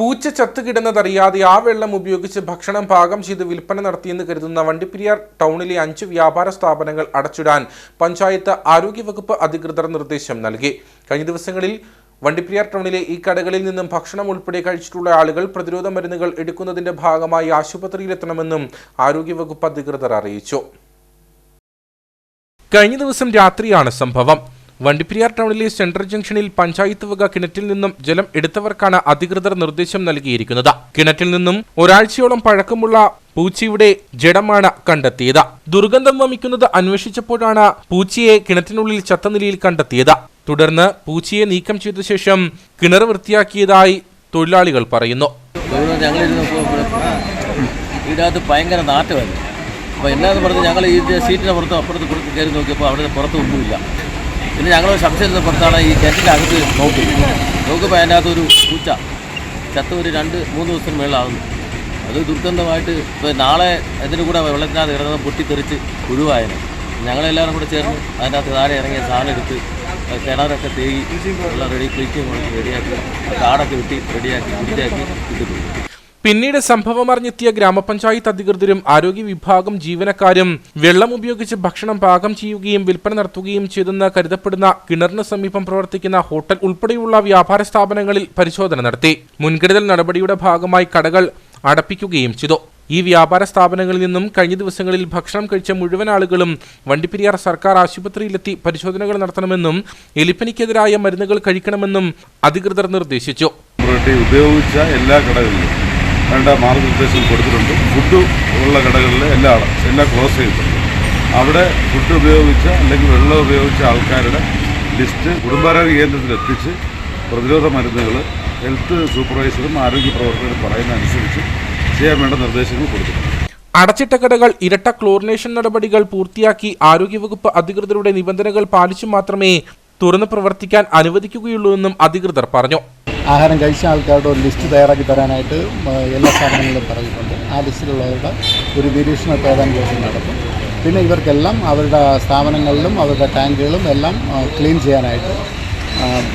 പൂച്ച ചത്തുകിടന്നതറിയാതെ ആ വെള്ളം ഉപയോഗിച്ച് ഭക്ഷണം പാകം ചെയ്ത് വിൽപ്പന നടത്തിയെന്ന് കരുതുന്ന വണ്ടിപ്പെരിയാർ ടൗണിലെ അഞ്ച് വ്യാപാര സ്ഥാപനങ്ങൾ അടച്ചിടാൻ പഞ്ചായത്ത് ആരോഗ്യവകുപ്പ് അധികൃതർ നിർദ്ദേശം നൽകി. കഴിഞ്ഞ ദിവസങ്ങളിൽ വണ്ടിപ്പെരിയാർ ടൗണിലെ ഈ കടകളിൽ നിന്നും ഭക്ഷണം ഉൾപ്പെടെ കഴിച്ചിട്ടുള്ള ആളുകൾ പ്രതിരോധ മരുന്നുകൾ എടുക്കുന്നതിന്റെ ഭാഗമായി ആശുപത്രിയിലെത്തണമെന്നും ആരോഗ്യവകുപ്പ് അധികൃതർ അറിയിച്ചു. കഴിഞ്ഞ ദിവസം രാത്രിയാണ് സംഭവം. വണ്ടിപ്പെരിയാർ ടൗണിലെ സെൻട്രൽ ജംഗ്ഷനിൽ പഞ്ചായത്ത് വക കിണറ്റിൽ നിന്നും ജലം എടുത്തവർക്കാണ് അധികൃതർ നിർദ്ദേശം നൽകിയിരിക്കുന്നത്. കിണറ്റിൽ നിന്നും ഒരാഴ്ചയോളം പഴക്കമുള്ള പൂച്ചയുടെ ജഡമാണ് കണ്ടെത്തിയത്. ദുർഗന്ധം വമിക്കുന്നത് അന്വേഷിച്ചപ്പോഴാണ് പൂച്ചയെ കിണറ്റിനുള്ളിൽ ചത്ത നിലയിൽ കണ്ടെത്തിയത്. തുടർന്ന് പൂച്ചയെ നീക്കം ചെയ്ത ശേഷം കിണർ വൃത്തിയാക്കിയതായി തൊഴിലാളികൾ പറയുന്നു. ഇതിനകത്ത് ഭയങ്കര നാറ്റമായിരുന്നു. അപ്പോൾ എന്നാന്ന് പറഞ്ഞ് ഞങ്ങൾ ഈ സീറ്റിന്റെ പുറത്ത് അപ്പുറത്ത് കൊടുത്ത് കയറി നോക്കിയപ്പോൾ അവിടെ പുറത്ത് ഒന്നുമില്ല. പിന്നെ ഞങ്ങൾ സംശയത്തിന് പുറത്താണ് ഈ കിണറ്റിന്റെ അകത്ത് നോക്കി. നോക്കുമ്പോൾ അതിന്റെ ഒരു പൂച്ച. ചത്ത ഒരു രണ്ട് മൂന്ന് ദിവസത്തിന് മേളാകുന്നു അത് ദുർഗന്ധമായിട്ട് ഇപ്പോൾ നാളെ അതിന്റെ കൂടെ വെള്ളത്തിനകത്ത് കിടന്നത് പൊട്ടിത്തെറിച്ച് ഒഴിവായനെ ഞങ്ങളെല്ലാവരും കൂടെ ചേർന്ന് അതിനകത്ത് താഴെ ഇറങ്ങിയ സാധനം എടുത്ത് കിണറൊക്കെ തേകി എല്ലാം റെഡി ക്ലീറ്റിംഗ് റെഡിയാക്കി കാടൊക്കെ വെട്ടി റെഡിയാക്കി വൃത്തിയാക്കി ഇട്ടിട്ടുണ്ട് പിന്നീട് സംഭവം സംഭവമറിഞ്ഞെത്തിയ ഗ്രാമപഞ്ചായത്ത് അധികൃതരും ആരോഗ്യ വിഭാഗം ജീവനക്കാരും വെള്ളം ഉപയോഗിച്ച് ഭക്ഷണം പാകം ചെയ്യുകയും വിൽപ്പന നടത്തുകയും ചെയ്തെന്ന് കരുതപ്പെടുന്ന കിണറിന് സമീപം പ്രവർത്തിക്കുന്ന ഹോട്ടൽ ഉൾപ്പെടെയുള്ള വ്യാപാര സ്ഥാപനങ്ങളിൽ പരിശോധന നടത്തി. മുൻകരുതൽ നടപടിയുടെ ഭാഗമായി കടകൾ അടപ്പിക്കുകയും ചെയ്തു. ഈ വ്യാപാര സ്ഥാപനങ്ങളിൽ നിന്നും കഴിഞ്ഞ ദിവസങ്ങളിൽ ഭക്ഷണം കഴിച്ച മുഴുവൻ ആളുകളും വണ്ടിപ്പെരിയാർ സർക്കാർ ആശുപത്രിയിലെത്തി പരിശോധനകൾ നടത്തണമെന്നും എലിപ്പനിക്കെതിരായ മരുന്നുകൾ കഴിക്കണമെന്നും അധികൃതർ നിർദ്ദേശിച്ചു. ഉപയോഗിച്ച എല്ലാ കടകളിലും വേണ്ട മാർഗനിർദ്ദേശം കൊടുത്തിട്ടുണ്ട്. ഫുഡ് ഉള്ള കടകളിൽ എല്ലാം എല്ലാം ക്ലോസ് ചെയ്തിട്ടുണ്ട് അവിടെ ഫുഡ് ഉപയോഗിച്ച അല്ലെങ്കിൽ വെള്ളം ഉപയോഗിച്ച ആൾക്കാരുടെ ലിസ്റ്റ് കുടുംബാരോഗ്യ കേന്ദ്രത്തിൽ എത്തിച്ച് പ്രതിരോധ മരുന്നുകൾ ഹെൽത്ത് സൂപ്പർവൈസറും ആരോഗ്യ പ്രവർത്തകരും പറയുന്ന അനുസരിച്ച് ചെയ്യാൻ വേണ്ട നിർദ്ദേശങ്ങൾ കൊടുത്തിട്ടുണ്ട്. അടച്ചിട്ട കടകൾ ഇരട്ട ക്ലോറിനേഷൻ നടപടികൾ പൂർത്തിയാക്കി ആരോഗ്യവകുപ്പ് അധികൃതരുടെ നിബന്ധനകൾ പാലിച്ചു മാത്രമേ തുറന്നു പ്രവർത്തിക്കാൻ അനുവദിക്കുകയുള്ളൂ എന്നും അധികൃതർ പറഞ്ഞു. ആഹാരം കഴിച്ച ആൾക്കാരുടെ ഒരു ലിസ്റ്റ് തയ്യാറാക്കി തരാനായിട്ട് എല്ലാ സ്ഥാപനങ്ങളിലും പറഞ്ഞിട്ടുണ്ട്. ആ ലിസ്റ്റിലുള്ളവരുടെ ഒരു നിരീക്ഷണത്തെ ഏതാനും ദിവസം നടത്തും പിന്നെ ഇവർക്കെല്ലാം അവരുടെ സ്ഥാപനങ്ങളിലും അവരുടെ ടാങ്കുകളും എല്ലാം ക്ലീൻ ചെയ്യാനായിട്ട്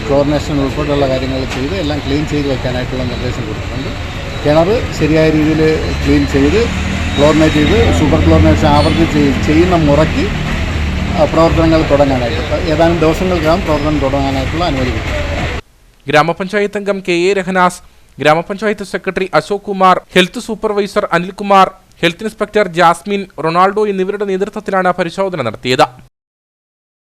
ക്ലോറിനേഷൻ ഉൾപ്പെടെയുള്ള കാര്യങ്ങൾ ചെയ്ത് എല്ലാം ക്ലീൻ ചെയ്ത് വയ്ക്കാനായിട്ടുള്ള നിർദ്ദേശം കൊടുത്തിട്ടുണ്ട്. കിണർ ശരിയായ രീതിയിൽ ക്ലീൻ ചെയ്ത് ക്ലോറിനേറ്റ് ചെയ്ത് സൂപ്പർ ക്ലോറിനേഷൻ ആവർത്തിച്ച് ചെയ്യുന്ന മുറയ്ക്ക് പ്രവർത്തനങ്ങൾ തുടങ്ങാനായിട്ട് ഏതാനും ദിവസങ്ങൾക്കകം പ്രവർത്തനം തുടങ്ങാനായിട്ടുള്ള അനുമതി ഗ്രാമപഞ്ചായത്ത് അംഗം കെ എ രഹനാസ് ഗ്രാമപഞ്ചായത്ത് secretary Ashok Kumar health supervisor Anilkumar health inspector Jasmine Ronaldo എന്നിവരുടെ നേതൃത്വത്തിലാണ് പരിശോധന നടത്തിയത്.